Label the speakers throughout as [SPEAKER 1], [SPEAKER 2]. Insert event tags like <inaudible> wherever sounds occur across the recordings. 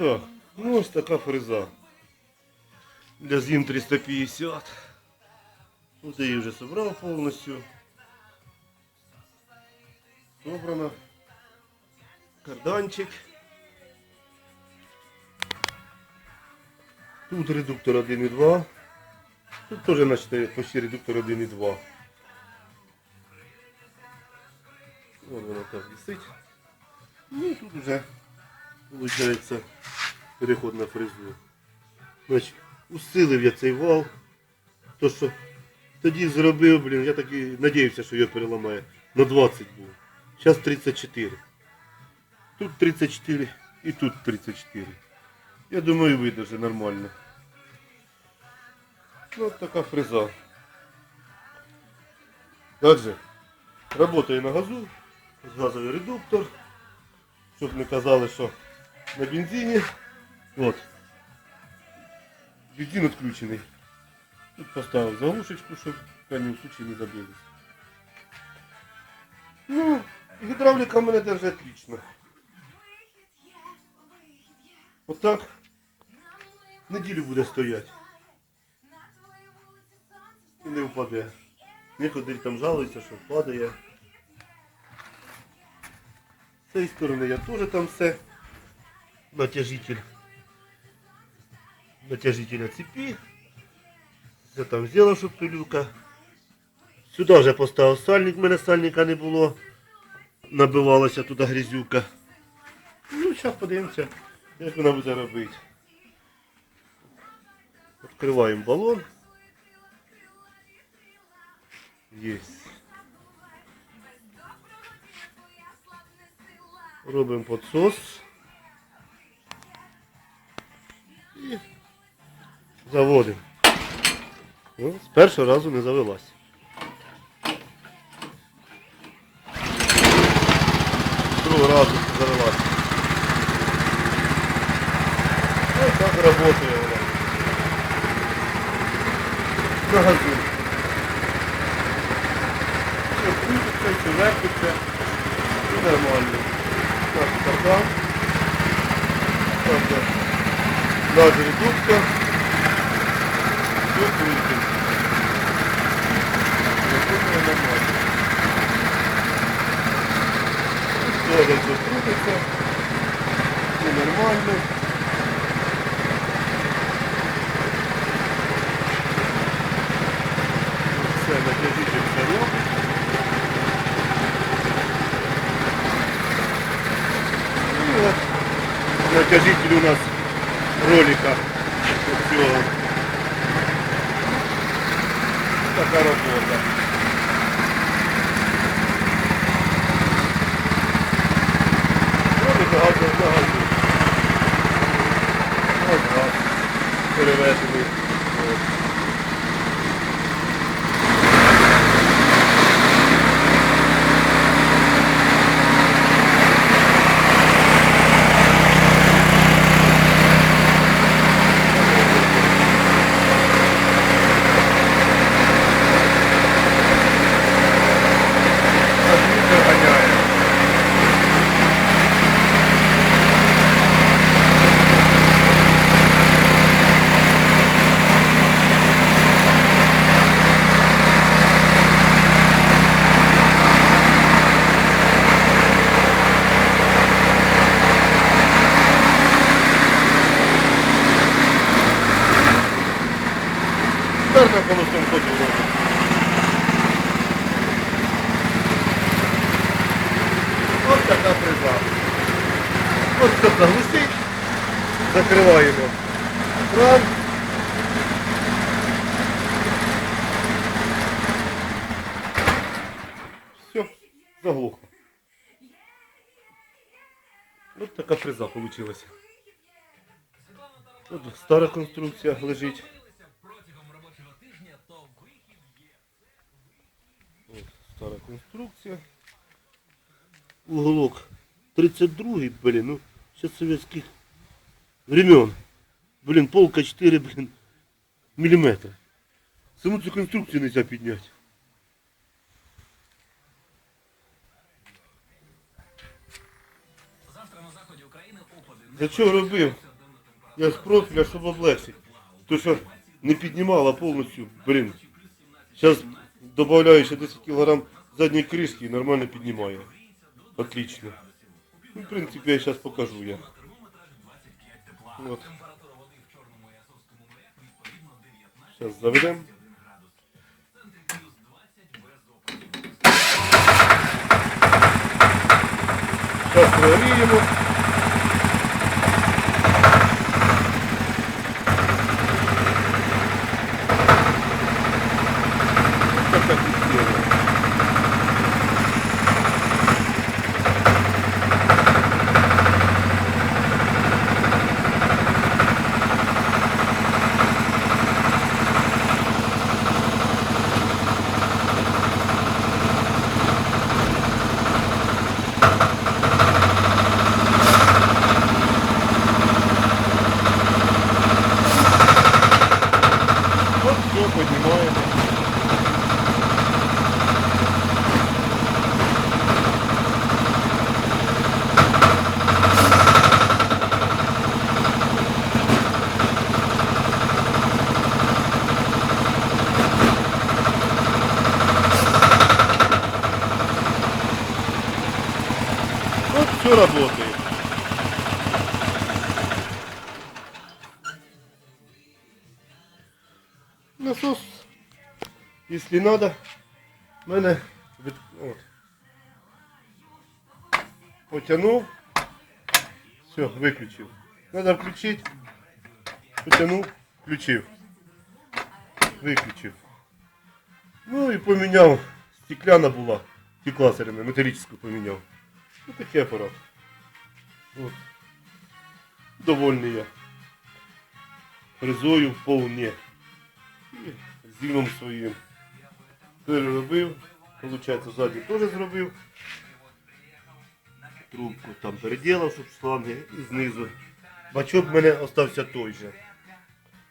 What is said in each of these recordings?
[SPEAKER 1] Так, ну ось така фреза. Для зім 350. Тут я її вже зібрав повністю. Собрано. Карданчик. Тут редуктор 1,2. Тут теж значить, почти редуктор 1,2. Вон воно так висить. Ну і тут вже Виходить переход на фрезу. Значить, усилив я цей вал. То що тоді зробив, блін, я так і надіявся, що його переламає. На 20 був. Зараз 34. Тут 34 і тут 34. Я думаю, видержи нормально. Ну, от така фреза. Также работає на газу, газовий редуктор, щоб не казали, що на бензині. От. Бензин відключений. Тут поставив заглушечку, щоб в крайньому случае не забились. Ну, гідравліка в мене держить отлично. Отак неділю буде стояти. І не впаде. Некоторі там жалуються, що падає. З цієї сторони я теж там все. Натяжитель. Натяжителя цепи. Все там зробив, щоб пилюка. Сюди вже поставив сальник, в мене сальника не було. Набивалася туди грязюка. Ну, зараз подивимося, як вона буде робити. Відкриваємо балон. Єсть. Робимо підсос. І заводимо. Ну, з першого разу не завелась. З другого разу завелась. Ось так працює вона. На газу. Наш редуктор. Все крутим. Працює нормально. Тоже все крутиться. Все нормально. Все. Ну, вот натяжитель у нас ролика цього. Така робота. Ролик газу газу. Ось газ. Переведений. От. Комп'ютер ганяє. Тепер на колесом ходу робить. Ось така фреза. Тут заглушить. Закриваємо кран. Все, заглухло. Ось така фреза вийшла. Тут стара конструкція лежить. Ось стара конструкція. Уголок 32-й, блин, ну, сейчас советских времен. Блин, полка 4, блин, миллиметра. Саму цю конструкцію нельзя підняти.
[SPEAKER 2] Завтра на заході України опади.
[SPEAKER 1] За що робив? Я з профіля, щоб облегчити. То що не піднімала повністю, блін. Зараз додаю ще 10 кг задньої кришки і нормально піднімає. Отлично. В принципі, я зараз покажу я. Вот. Сейчас заведем. Сейчас прогреємо. Ось така система. Вот все поднимаем. Вот все работает. Насос, если надо, мене від... от. все, виключив. Надо включити, потянув, включив, виключив. Ну і поміняв, стекляна була, текла все время, металічну поміняв. Ну такий апарат. От. Довольний я. Фрезою вполне. І зімом своїм переробив. Получається, ззаді теж зробив. Трубку там переділав, щоб шланги і знизу. Бачок в мене остався той же.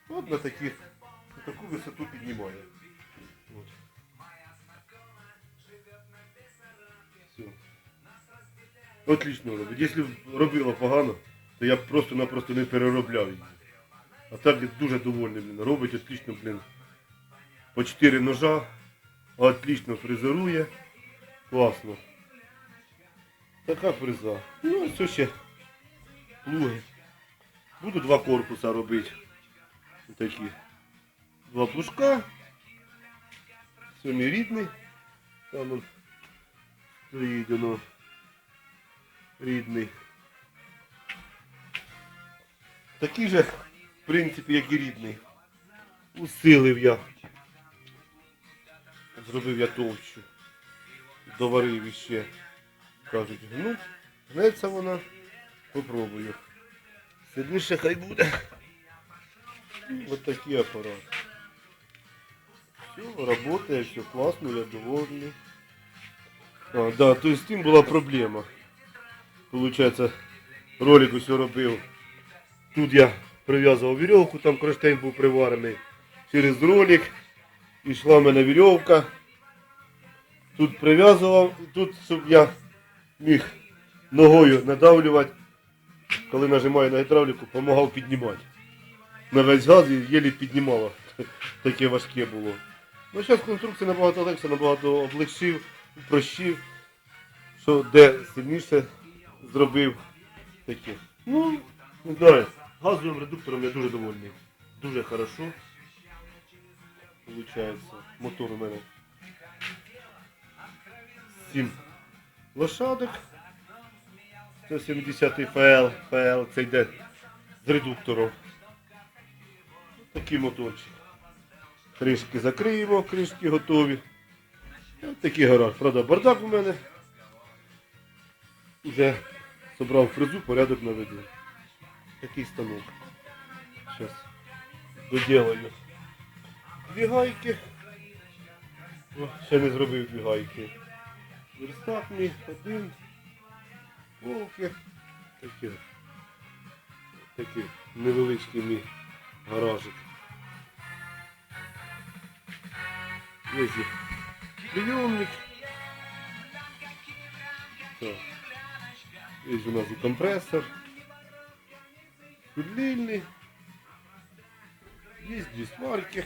[SPEAKER 1] От на таких, на таку висоту піднімає. Отлично робить. Якщо б робила погано, то я б просто-напросто не переробляв її. А так я дуже довольний, блін. Робить отлично, блін. По 4 ножа. Отлично фрезерує. Класно. Така фреза. Ну, ось ще плуги. Буду два корпуса робити. Такі. Два плужка. Це мій рідний. Там он стоїть воно. Рідний. Такий же, в принципі, як і рідний. Усилив я. Зробив я товщу. Доварив іще. Кажуть, ну, гнеться вона. Попробую. Сильніше хай буде. Ось такий апарат. Все, работает, все класно, я довольний. А, да, то есть з тим була проблема. Получается, ролик усе робив. Тут я прив'язував вірьовку, там кронштейн був приварений через ролик. І йшла в мене вірьовка. Тут прив'язував, тут, щоб я міг ногою надавлювати, коли нажимаю на гідравліку, допомагав піднімати. На весь газ і єлі піднімало. <laughs> Таке важке було. Ну зараз конструкція набагато легша, набагато облегшив, упрощив, що де сильніше зробив таке. Ну, не. Газовим редуктором я дуже довольний. Дуже хорошо. Получається. Мотор у мене 7 лошадок. 170 ФЛ, ФЛ, це йде з редуктором. Такий моторчик. Кришки закриємо, кришки готові. Такий гараж. Правда, бардак у мене. Вже зібрав фрезу, порядок наведу. Такий станок. Зараз доделаю. Дві гайки. О, ще не зробив дві гайки. Верстак мій один. Полки. Такі. Такий невеличкий мій гаражик. Є прийомник. Так. Є у нас і компресор. Тут длинний. Є дві сварки.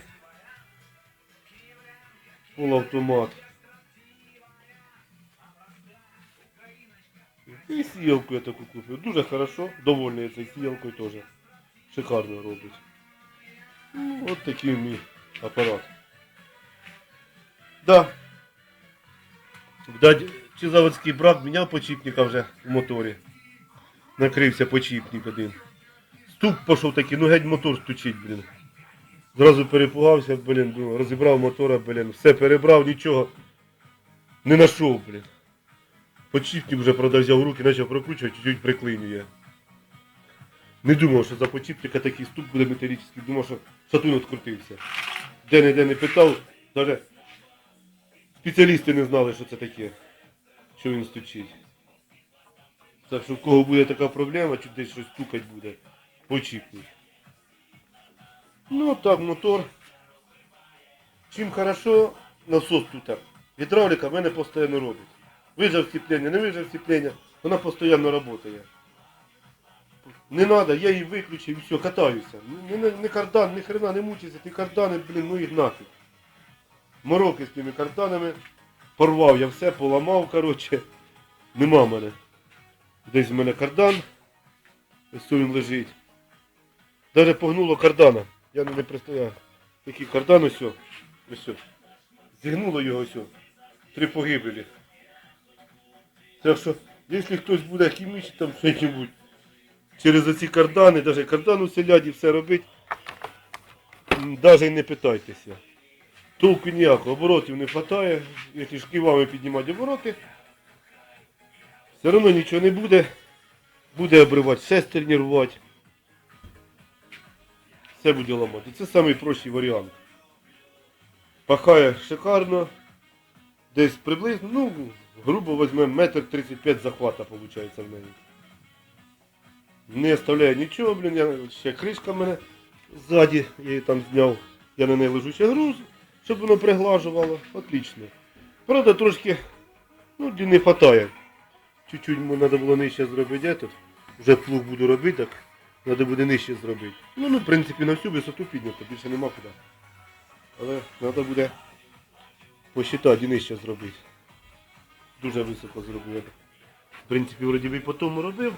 [SPEAKER 1] Полуавтомат. І сіялку я таку купив. Дуже хорошо. Довольний я цією сіялкою теж. Шикарно робить. Ну, от такий мій апарат. Да. Дядь, чи заводський брат міняв почіпника вже в моторі. Накрився почіпник один. Стук пішов такий, ну геть мотор стучить, блін. Зразу перепугався, блін, ну, розібрав мотора, блін, все перебрав, нічого. Не знайшов, блін. Почіпник вже правда взяв руки, почав прокручувати, чуть-чуть приклинює. Не думав, що за почіпника такий стук буде металічний, думав, що шатун відкрутився. Де-не-де не питав, навіть спеціалісти не знали, що це таке, що він стучить. Так що в кого буде така проблема, чи десь щось стукать буде, почіпніть. Ну так, мотор. Чим хорошо, насос тут. Гідравліка в мене постійно робить. Вижав сцеплення, не вижав сцеплення, вона постійно працює. Не треба, я її виключив і все, катаюся. Не, не, не кардан, ні хрена не мучиться, ті кардани, блін, ну їх нафіг. Мороки з тими карданами. Порвав я все, поламав, коротше. Нема мене. Десь в мене кардан. Ось тут він лежить. Даже погнуло кардана. Я не, представляю. Який кардан ось. Ось. Зігнуло його ось. Три погибелі. Так що, якщо хтось буде хімічити там щось через оці кардани, навіть кардан у селяді все робить, навіть не питайтеся. Толку ніякого, оборотів не вистачає, якщо шківами піднімати обороти, все одно нічого не буде. Буде обривати, шестерні рвати. Все буде ламати. Це найпрощий варіант. Пахає шикарно. Десь приблизно, ну, грубо візьмемо метр 35 захвата, виходить, в неї. Не оставляє нічого, блін, я, ще кришка в мене ззаді, я її там зняв. Я на неї лежу ще груз, щоб воно приглажувало. Отлично. Правда, трошки, ну, не вистачає. Чуть-чуть треба було нижче зробити этот. Вже плуг буду робити, так треба буде нижче зробити. Ну, ну, в принципі, на всю висоту піднято, більше нема куди. Але треба буде посчитати нижче зробити. Дуже високо зробив. В принципі, вроді би по тому робив,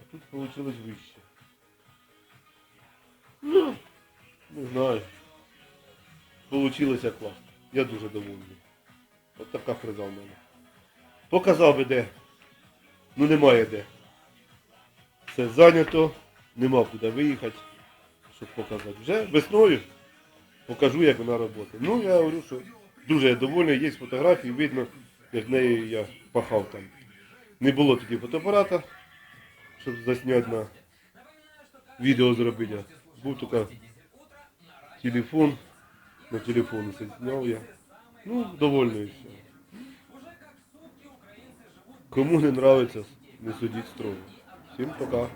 [SPEAKER 1] а тут вийшло вище. Ну, не знаю. Получилося класно. Я дуже довольний. От така фреза в мене. Показав би де. Ну немає де. Все зайнято, нема куди виїхати, щоб показати. Вже весною покажу, як вона працює. Ну, я говорю, що дуже я довольний, є фотографії, видно, як нею я пахав там. Не було тоді фотоапарата, щоб засняти на відео зробити. Був тільки телефон, на телефоні це зняв я. Ну, довольний все. Кому не нравится, не судіть строго. Всім пока.